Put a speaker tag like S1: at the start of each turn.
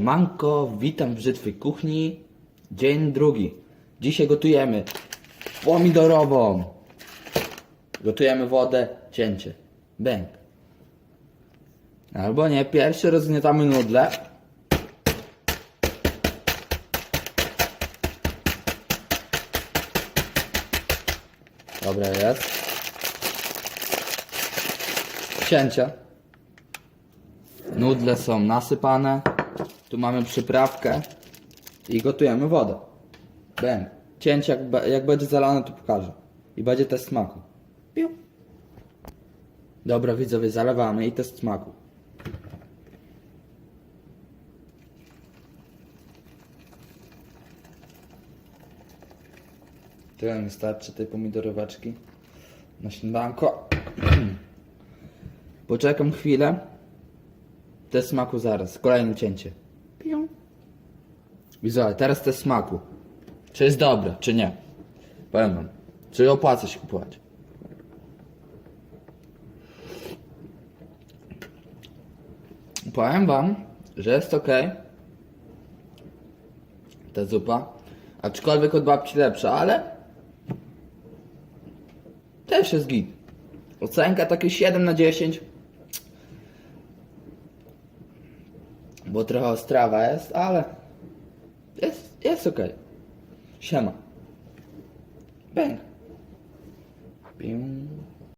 S1: Manko, witam w Brzytwej Kuchni. Dzień drugi. Dzisiaj gotujemy pomidorową. Gotujemy wodę, cięcie. Bęk. Albo nie, pierwszy rozgniatamy nudle. Dobra jest. Cięcie. Nudle są nasypane. Tu mamy przyprawkę. I gotujemy wodę. Bęk. Cięcie jak, jak będzie zalane to pokażę. I będzie test smaku. Piu. Dobra widzowie, zalewamy i test smaku. Tyle mi starczy tej pomidoroweczki na śniadanko. Poczekam chwilę. Test smaku zaraz. Kolejne cięcie. Piu. Widzowie, teraz test smaku. Czy jest dobre, czy nie? Powiem wam. Czy opłaca się kupować? Powiem wam, że jest ok. Ta zupa. Aczkolwiek od babci lepsza, ale też jest git. Ocenka takie 7 na 10. Bo trochę ostrawa jest, ale jest, jest ok. Siema. Bang. Pium.